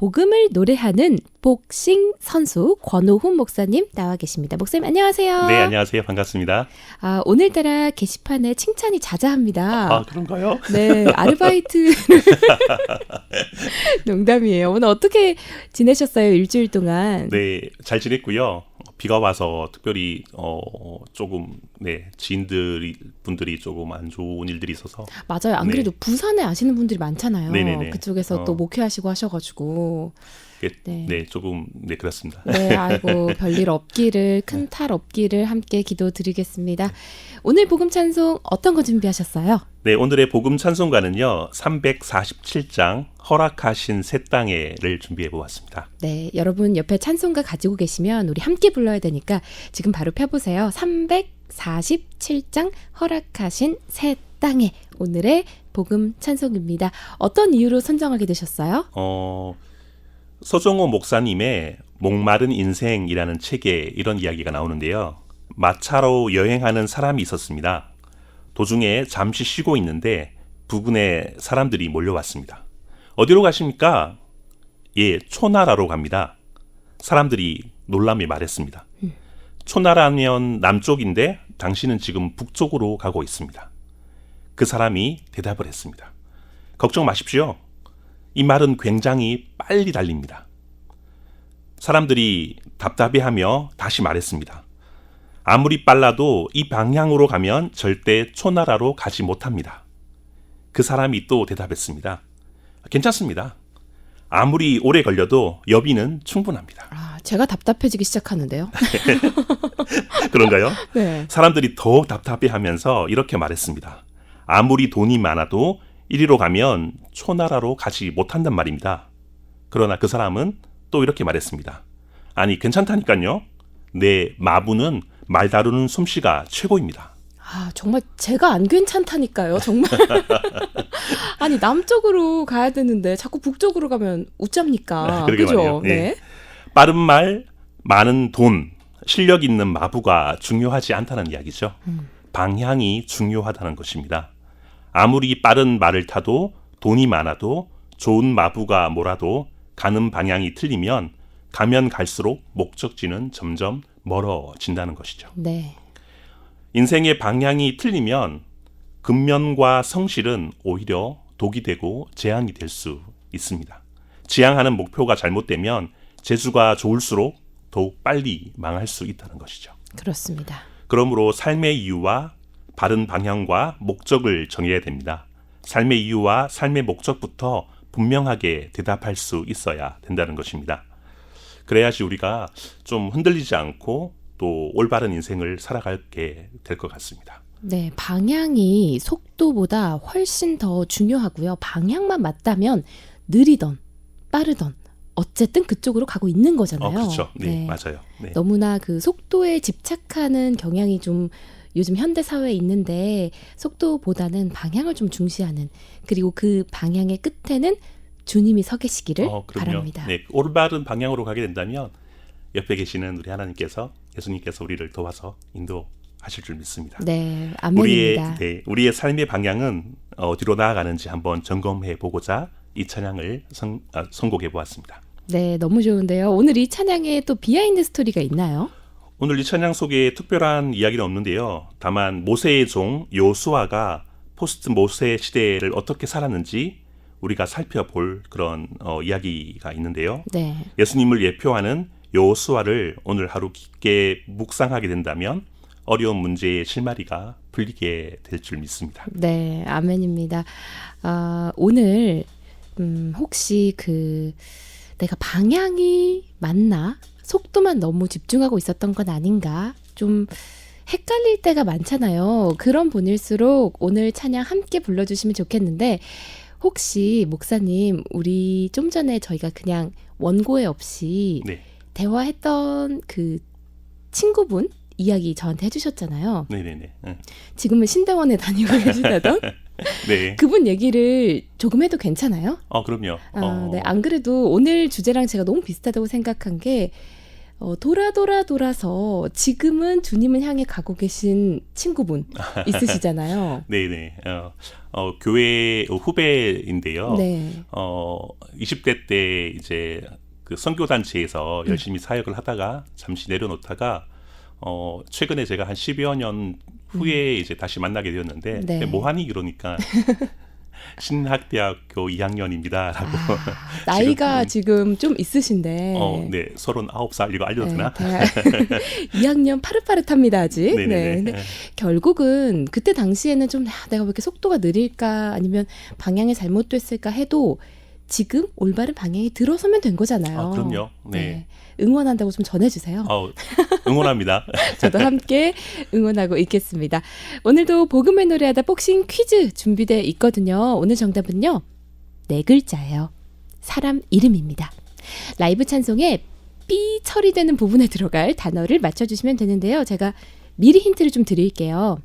복음을 노래하는 복싱 선수 권오훈 목사님 나와 계십니다. 목사님 안녕하세요. 네, 안녕하세요. 반갑습니다. 아, 오늘따라 게시판에 칭찬이 자자합니다. 아, 그런가요? 네, 아르바이트 농담이에요. 오늘 어떻게 지내셨어요? 일주일 동안? 네, 잘 지냈고요. 비가 와서 특별히 어 조금 네 지인들이 분들이 조금 안 좋은 일들이 있어서 맞아요. 안 네. 그래도 부산에 아시는 분들이 많잖아요. 네네네. 그쪽에서 또 어. 목회하시고 하셔가지고 네, 네. 네 조금 네 그렇습니다. 네, 아이고 별일 없기를 큰 탈 없기를 함께 기도드리겠습니다. 오늘 복음 찬송 어떤 거 준비하셨어요? 네, 오늘의 복음 찬송가는요. 347장 허락하신 새 땅에를 준비해 보았습니다. 네, 여러분 옆에 찬송가 가지고 계시면 우리 함께 불러야 되니까 지금 바로 펴 보세요. 347장 허락하신 새 땅에 오늘의 복음 찬송입니다. 어떤 이유로 선정하게 되셨어요? 어 서정호 목사님의 목마른 인생이라는 책에 이런 이야기가 나오는데요. 마차로 여행하는 사람이 있었습니다. 도중에 잠시 쉬고 있는데 부근에 사람들이 몰려왔습니다. 어디로 가십니까? 예, 초나라로 갑니다. 사람들이 놀라며 말했습니다. 초나라면 남쪽인데 당신은 지금 북쪽으로 가고 있습니다. 그 사람이 대답을 했습니다. 걱정 마십시오. 이 말은 굉장히 빨리 달립니다. 사람들이 답답해하며 다시 말했습니다. 아무리 빨라도 이 방향으로 가면 절대 초나라로 가지 못합니다. 그 사람이 또 대답했습니다. 괜찮습니다. 아무리 오래 걸려도 여비는 충분합니다. 아, 제가 답답해지기 시작하는데요. 그런가요? 네. 사람들이 더욱 답답해하면서 이렇게 말했습니다. 아무리 돈이 많아도 이리로 가면 초나라로 가지 못한단 말입니다. 그러나 그 사람은 또 이렇게 말했습니다. 아니 괜찮다니까요. 내 마부는 말 다루는 솜씨가 최고입니다. 아, 정말 제가 안 괜찮다니까요, 정말. 아니, 남쪽으로 가야 되는데 자꾸 북쪽으로 가면 웃잡니까? 그러게 그죠? 예. 네. 빠른 말, 많은 돈, 실력 있는 마부가 중요하지 않다는 이야기죠. 방향이 중요하다는 것입니다. 아무리 빠른 말을 타도 돈이 많아도 좋은 마부가 몰아도 가는 방향이 틀리면 가면 갈수록 목적지는 점점 멀어진다는 것이죠. 네. 인생의 방향이 틀리면 근면과 성실은 오히려 독이 되고 재앙이 될 수 있습니다. 지향하는 목표가 잘못되면 재주가 좋을수록 더욱 빨리 망할 수 있다는 것이죠. 그렇습니다. 그러므로 삶의 이유와 바른 방향과 목적을 정해야 됩니다. 삶의 이유와 삶의 목적부터 분명하게 대답할 수 있어야 된다는 것입니다. 그래야지 우리가 좀 흔들리지 않고 또 올바른 인생을 살아가게 될 것 같습니다. 네, 방향이 속도보다 훨씬 더 중요하고요. 방향만 맞다면 느리던 빠르던 어쨌든 그쪽으로 가고 있는 거잖아요. 어, 그렇죠. 네, 맞아요. 네. 너무나 그 속도에 집착하는 경향이 좀 요즘 현대 사회에 있는데 속도보다는 방향을 좀 중시하는 그리고 그 방향의 끝에는 주님이 서 계시기를 어. 바랍니다. 네, 올바른 방향으로 가게 된다면 옆에 계시는 우리 하나님께서 예수님께서 우리를 도와서 인도하실 줄 믿습니다. 네, 우리의 아멘입니다. 네, 우리의 삶의 방향은 어디로 나아가는지 한번 점검해 보고자 이 찬양을 선, 아, 선곡해 보았습니다. 네, 너무 좋은데요. 오늘 이 찬양에 또 비하인드 스토리가 있나요? 오늘 이 찬양 속에 특별한 이야기는 없는데요. 다만 모세의 종 요수아가 포스트 모세 시대를 어떻게 살았는지 우리가 살펴볼 그런 어, 이야기가 있는데요. 네. 예수님을 예표하는 요수아를 오늘 하루 깊게 묵상하게 된다면 어려운 문제의 실마리가 풀리게 될 줄 믿습니다. 네, 아멘입니다. 아, 오늘 음, 혹시 그 내가 방향이 맞나? 속도만 너무 집중하고 있었던 건 아닌가? 좀 헷갈릴 때가 많잖아요. 그런 분일수록 오늘 찬양 함께 불러주시면 좋겠는데 혹시 목사님 우리 좀 전에 저희가 그냥 원고에 없이 네, 대화했던 그 친구분 이야기 저한테 해주셨잖아요. 네, 네, 네. 응. 지금은 신대원에 다니고 계시다던 네. 그분 얘기를 조금 해도 괜찮아요? 어, 그럼요. 아, 어, 네. 안 그래도 오늘 주제랑 제가 너무 비슷하다고 생각한 게 어, 돌아 돌아 돌아서 지금은 주님을 향해 가고 계신 친구분 있으시잖아요. 네네. 어, 어, 교회 후배인데요. 네. 어, 20대 때 이제 그 선교 단체에서 음. 열심히 사역을 하다가 잠시 내려놓다가 어, 최근에 제가 한 10여 년 후에 이제 다시 만나게 되었는데 음. 네. 뭐하니 이러니까 신학대학교 2학년입니다라고 아, 나이가 지금 좀 있으신데. 어, 네, 39살 이거 알려도 되나? 대학 2학년 파릇파릇합니다 아직. 네. 네네네. 근데 결국은 그때 당시에는 좀 아, 내가 왜 이렇게 속도가 느릴까 아니면 방향이 잘못됐을까 해도 지금 올바른 방향에 들어서면 된 거잖아요. 아, 그럼요. 네. 응원한다고 좀 전해주세요. 어, 응원합니다. 저도 함께 응원하고 있겠습니다. 오늘도 복음의 노래하다 복싱 퀴즈 준비되어 있거든요. 오늘 정답은요. 네 글자예요. 사람 이름입니다. 라이브 찬송에 삐 처리되는 부분에 들어갈 단어를 맞춰주시면 되는데요. 제가 미리 힌트를 좀 드릴게요.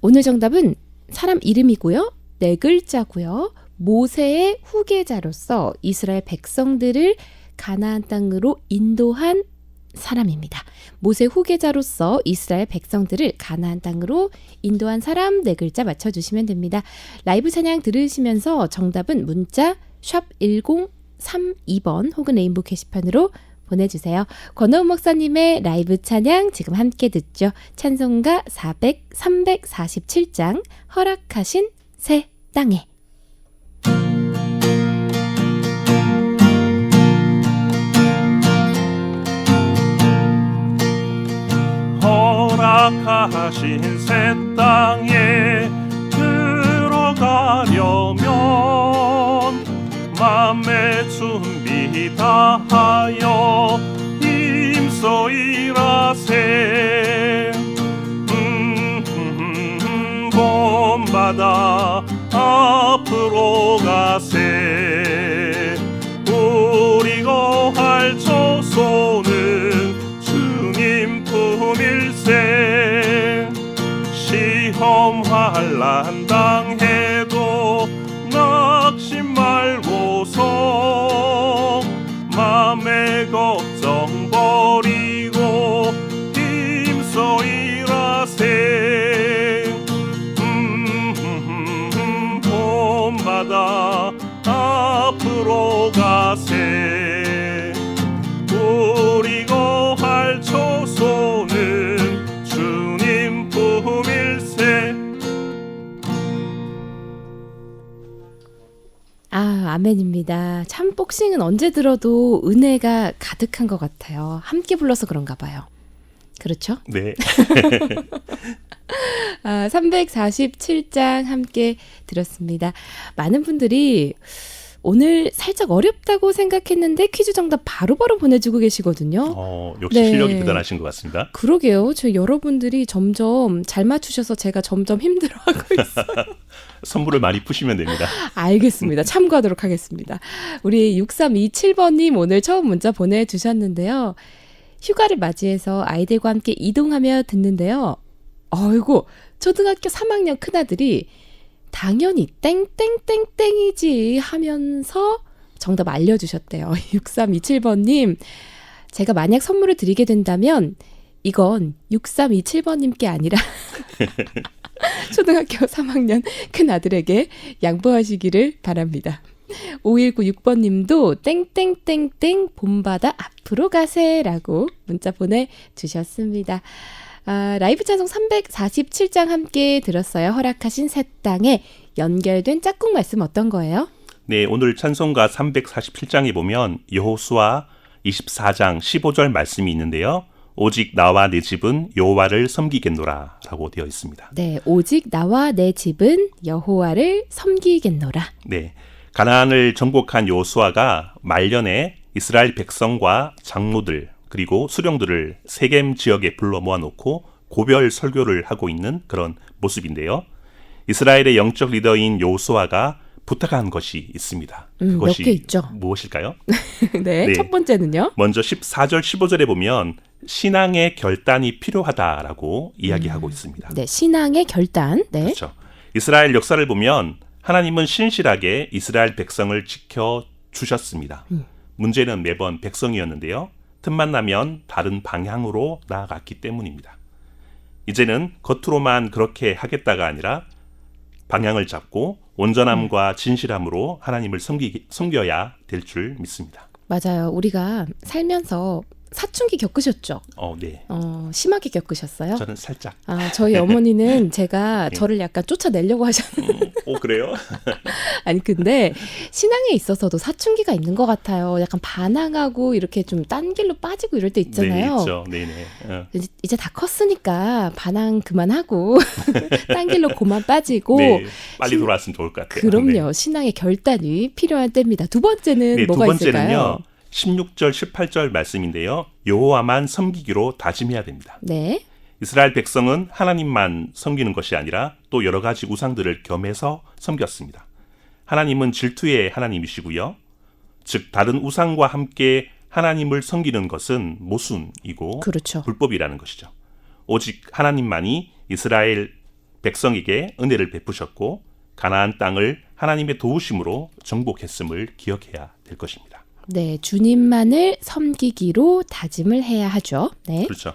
오늘 정답은 사람 이름이고요. 네 글자고요. 모세의 후계자로서 이스라엘 백성들을 가나안 땅으로 인도한 사람입니다. 모세 후계자로서 이스라엘 백성들을 가나안 땅으로 인도한 사람 네 글자 맞춰 주시면 됩니다. 라이브 찬양 들으시면서 정답은 문자 샵 1032번 혹은 레인보 게시판으로 보내 주세요. 권호은 목사님의 라이브 찬양 지금 함께 듣죠. 찬송가 400, 347장 허락하신 새 땅에 허락하신 새 땅에 들어가려면 맘의 준비 다하여 힘써 일하세. 음, 음, 음, 본받아 앞으로 가세 맘의 걱 아, 아멘입니다. 참 복싱은 언제 들어도 은혜가 가득한 것 같아요. 함께 불러서 그런가 봐요. 그렇죠? 네 아, 347장 함께 들었습니다. 많은 분들이 오늘 살짝 어렵다고 생각했는데 퀴즈 정답 바로 바로 보내주고 계시거든요. 어, 역시 네. 실력이 대단하신 것 같습니다 그러게요. 저 여러분들이 점점 잘 맞추셔서 제가 점점 힘들어하고 있어요. 선물을 많이 푸시면 됩니다 알겠습니다. 참고하도록 하겠습니다. 우리 6327번님 오늘 처음 문자 보내주셨는데요. 휴가를 맞이해서 아이들과 함께 이동하며 듣는데요. 어이구, 초등학교 3학년 큰아들이 당연히 땡땡땡땡이지 하면서 정답 알려주셨대요. 6327번님, 제가 만약 선물을 드리게 된다면 이건 6327번님께 아니라 초등학교 3학년 큰 아들에게 양보하시기를 바랍니다. 5196번 님도 땡땡땡땡 본받아 앞으로 가세라고 문자 보내 주셨습니다. 아, 라이브 찬송 347장 함께 들었어요. 허락하신 새 땅에 연결된 짝꿍 말씀 어떤 거예요? 네, 오늘 찬송가 347장에 보면 여호수아 24장 15절 말씀이 있는데요. 오직 나와 내 집은 여호와를 섬기겠노라라고 되어 있습니다. 네, 오직 나와 내 집은 여호와를 섬기겠노라. 네. 가나안을 정복한 여호수아가 말년에 이스라엘 백성과 장로들 그리고 수령들을 세겜 지역에 불러 모아놓고 고별 설교를 하고 있는 그런 모습인데요. 이스라엘의 영적 리더인 여호수아가 부탁한 것이 있습니다. 음, 그것이 몇개 있죠. 무엇일까요? 네, 네. 첫 번째는요. 먼저 14절 15절에 보면 신앙의 결단이 필요하다라고 이야기하고 있습니다. 네, 신앙의 결단. 네. 그렇죠. 이스라엘 역사를 보면 하나님은 신실하게 이스라엘 백성을 지켜 주셨습니다. 문제는 매번 백성이었는데요. 틈만 나면 다른 방향으로 나아갔기 때문입니다. 이제는 겉으로만 그렇게 하겠다가 아니라 방향을 잡고 온전함과 진실함으로 하나님을 섬기, 섬겨야 될 줄 믿습니다. 맞아요. 우리가 살면서 사춘기 겪으셨죠? 어, 네. 어, 심하게 겪으셨어요? 저는 살짝. 아, 저희 어머니는 제가 네. 저를 약간 쫓아내려고 하셨는데, 오, 그래요? 아니, 근데 신앙에 있어서도 사춘기가 있는 것 같아요. 약간 반항하고 이렇게 좀 딴 길로 빠지고 이럴 때 있잖아요. 네, 있죠. 네네. 어. 이제, 이제 다 컸으니까 반항 그만하고, 딴 길로 고만 빠지고, 네, 빨리 신- 돌아왔으면 좋을 것 같아요. 그럼요. 네. 신앙의 결단이 필요한 때입니다. 두 번째는 네, 두 뭐가 번째는요. 있을까요? 16절, 18절 말씀인데요. 여호와만 섬기기로 다짐해야 됩니다. 네. 이스라엘 백성은 하나님만 섬기는 것이 아니라 또 여러 가지 우상들을 겸해서 섬겼습니다. 하나님은 질투의 하나님이시고요. 즉 다른 우상과 함께 하나님을 섬기는 것은 모순이고 그렇죠. 불법이라는 것이죠. 오직 하나님만이 이스라엘 백성에게 은혜를 베푸셨고 가나안 땅을 하나님의 도우심으로 정복했음을 기억해야 될 것입니다. 네. 주님만을 섬기기로 다짐을 해야 하죠. 네. 그렇죠.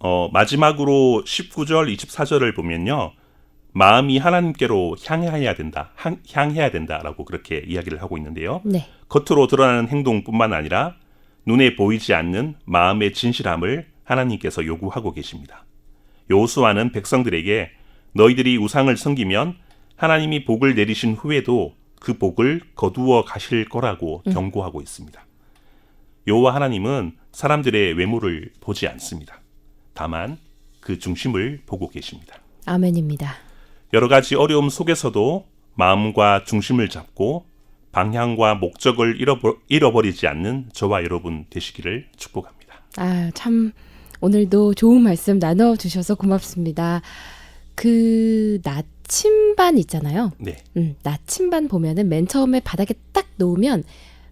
어, 마지막으로 19절, 24절을 보면요. 마음이 하나님께로 향해야 된다. 향, 향해야 된다라고 그렇게 이야기를 하고 있는데요. 네. 겉으로 드러나는 행동뿐만 아니라 눈에 보이지 않는 마음의 진실함을 하나님께서 요구하고 계십니다. 여호수아는 백성들에게 너희들이 우상을 섬기면 하나님이 복을 내리신 후에도 그 복을 거두어 가실 거라고 경고하고 있습니다. 여호와 하나님은 사람들의 외모를 보지 않습니다. 다만 그 중심을 보고 계십니다. 아멘입니다. 여러 가지 어려움 속에서도 마음과 중심을 잡고 방향과 목적을 잃어버, 잃어버리지 않는 저와 여러분 되시기를 축복합니다. 아, 참 오늘도 좋은 말씀 나눠 주셔서 고맙습니다. 그 나침반 있잖아요. 네, 음, 나침반 보면은 맨 처음에 바닥에 딱 놓으면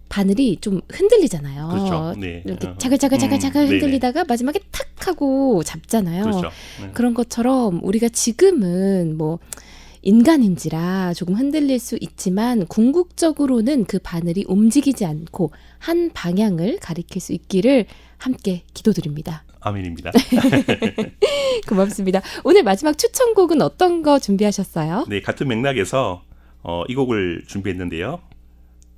바늘이 좀 흔들리잖아요. 그렇죠. 네. 이렇게 어, 자글자글자글자글 음, 네네. 흔들리다가 마지막에 탁 하고 잡잖아요. 그렇죠. 네. 그런 것처럼 우리가 지금은 뭐 인간인지라 조금 흔들릴 수 있지만 궁극적으로는 그 바늘이 움직이지 않고 한 방향을 가리킬 수 있기를 함께 기도드립니다. 아멘입니다. 고맙습니다. 오늘 마지막 추천곡은 어떤 거 준비하셨어요? 네, 같은 맥락에서 어, 이 곡을 준비했는데요.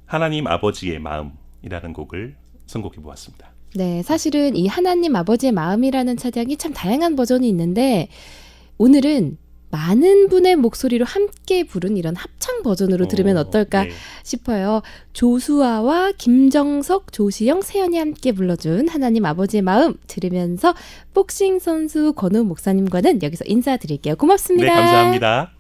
하나님 아버지의 마음이라는 곡을 선곡해 보았습니다. 네, 사실은 이 하나님 아버지의 마음이라는 찬양이 참 다양한 버전이 있는데 오늘은 많은 분의 목소리로 함께 부른 이런 합창 버전으로 들으면 어떨까 네. 싶어요. 조수아와 김정석, 조시영, 세연이 함께 불러준 하나님 아버지의 마음 들으면서 복싱 선수 권우 목사님과는 여기서 인사드릴게요. 고맙습니다. 네, 감사합니다.